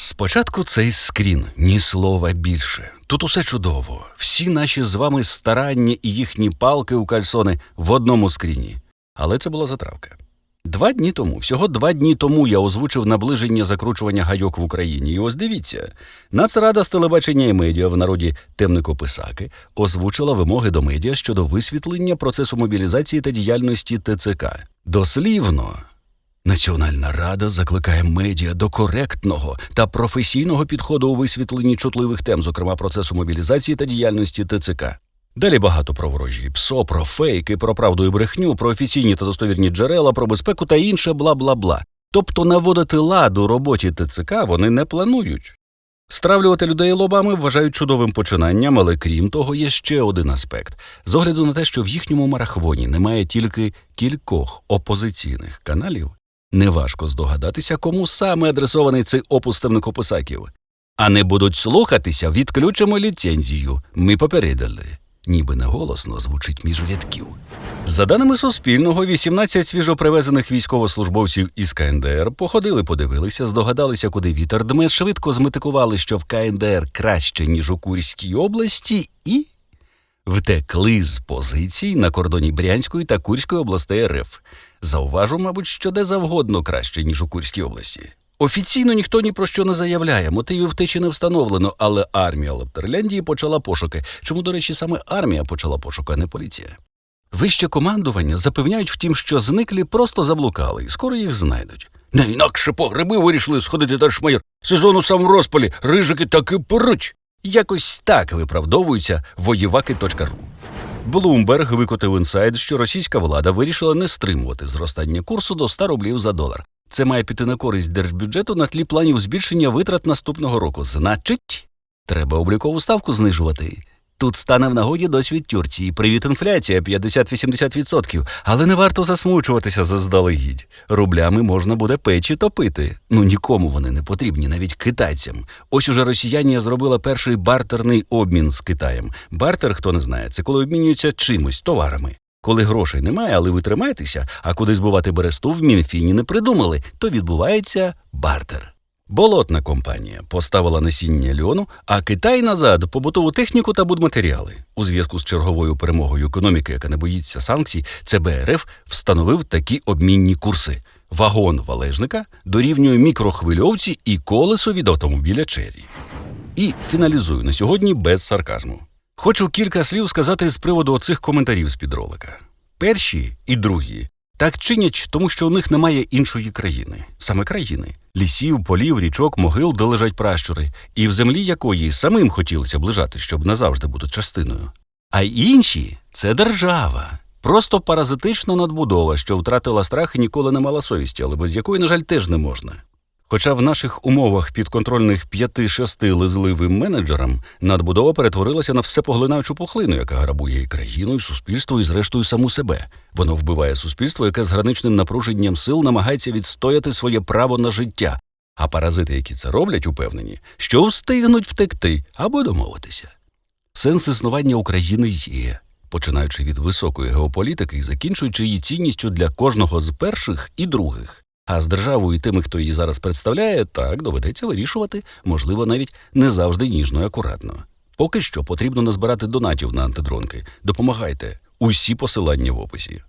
Спочатку цей скрін, ні слова більше. Тут усе чудово. Всі наші з вами старання і їхні палки у кальсони в одному скріні. Але це була затравка. Два дні тому, всього два дні тому я озвучив наближення закручування гайок в Україні. І ось дивіться, Нацрада з телебачення і медіа в народі темникописаки озвучила вимоги до медіа щодо висвітлення процесу мобілізації та діяльності ТЦК. Дослівно Національна рада закликає медіа до коректного та професійного підходу у висвітленні чутливих тем, зокрема процесу мобілізації та діяльності ТЦК. Далі багато про ворожі ПСО, про фейки, про правду і брехню, про офіційні та достовірні джерела, про безпеку та інше бла бла бла. Тобто наводити лад у роботі ТЦК вони не планують. Стравлювати людей лобами вважають чудовим починанням, але крім того, є ще один аспект. З огляду на те, що в їхньому марахвоні немає тільки кількох опозиційних каналів, неважко здогадатися, кому саме адресований цей опус темникописаків. А не будуть слухатися, відключимо ліцензію. Ми попередили. Ніби неголосно звучить між рядків. За даними Суспільного, 18 свіжопривезених військовослужбовців із КНДР походили, подивилися, здогадалися, куди вітер дме, швидко зметикували, що в КНДР краще, ніж у Курській області, і втекли з позицій на кордоні Брянської та Курської областей РФ. Зауважу, мабуть, що де завгодно краще, ніж у Курській області. Офіційно ніхто ні про що не заявляє, мотивів втечі не встановлено, але армія Лептерляндії почала пошуки. Чому, до речі, саме армія почала пошуки, а не поліція? Вище командування запевняють втім, що зниклі просто заблукали, і скоро їх знайдуть. Не інакше по гриби вирішили сходити держмайор. Сезону сам в розпалі, рижики таки поруч. Якось так виправдовуються воєваки.ру. Блумберг викотив інсайд, що російська влада вирішила не стримувати зростання курсу до 100 рублів за долар. Це має піти на користь держбюджету на тлі планів збільшення витрат наступного року. Значить, треба облікову ставку знижувати. Тут стане в нагоді досвід Тюрції. Привіт, інфляція 50-80%. Але не варто засмучуватися заздалегідь. Рублями можна буде печі топити. Ну нікому вони не потрібні, навіть китайцям. Ось уже росіянія зробила перший бартерний обмін з Китаєм. Бартер, хто не знає, це коли обмінюються чимось, товарами. Коли грошей немає, але ви тримаєтеся, а куди збувати бересту в Мінфіні не придумали, то відбувається бартер. Болотна компанія поставила насіння льону, а Китай назад побутову техніку та будматеріали. У зв'язку з черговою перемогою економіки, яка не боїться санкцій, ЦБРФ встановив такі обмінні курси: вагон валежника дорівнює мікрохвильовці і колесо від автомобіля Чері. І фіналізую на сьогодні без сарказму. Хочу кілька слів сказати з приводу оцих коментарів з під ролика. Перші і другі так чинять, тому що у них немає іншої країни, саме країни лісів, полів, річок, могил, де лежать пращури, і в землі якої самим хотілося б лежати, щоб назавжди бути частиною. А інші це держава. Просто паразитична надбудова, що втратила страх і ніколи не мала совісті, але без якої, на жаль, теж не можна. Хоча в наших умовах підконтрольних п'яти-шести лизливим менеджерам надбудова перетворилася на всепоглинаючу пухлину, яка грабує і країну, і суспільство, і зрештою саму себе. Воно вбиває суспільство, яке з граничним напруженням сил намагається відстояти своє право на життя. А паразити, які це роблять, упевнені, що встигнуть втекти або домовитися. Сенс існування України є, починаючи від високої геополітики і закінчуючи її цінністю для кожного з перших і других. А з державою і тими, хто її зараз представляє, так доведеться вирішувати, можливо, навіть не завжди ніжно і акуратно. Поки що потрібно назбирати донатів на антидронки. Допомагайте. Усі посилання в описі.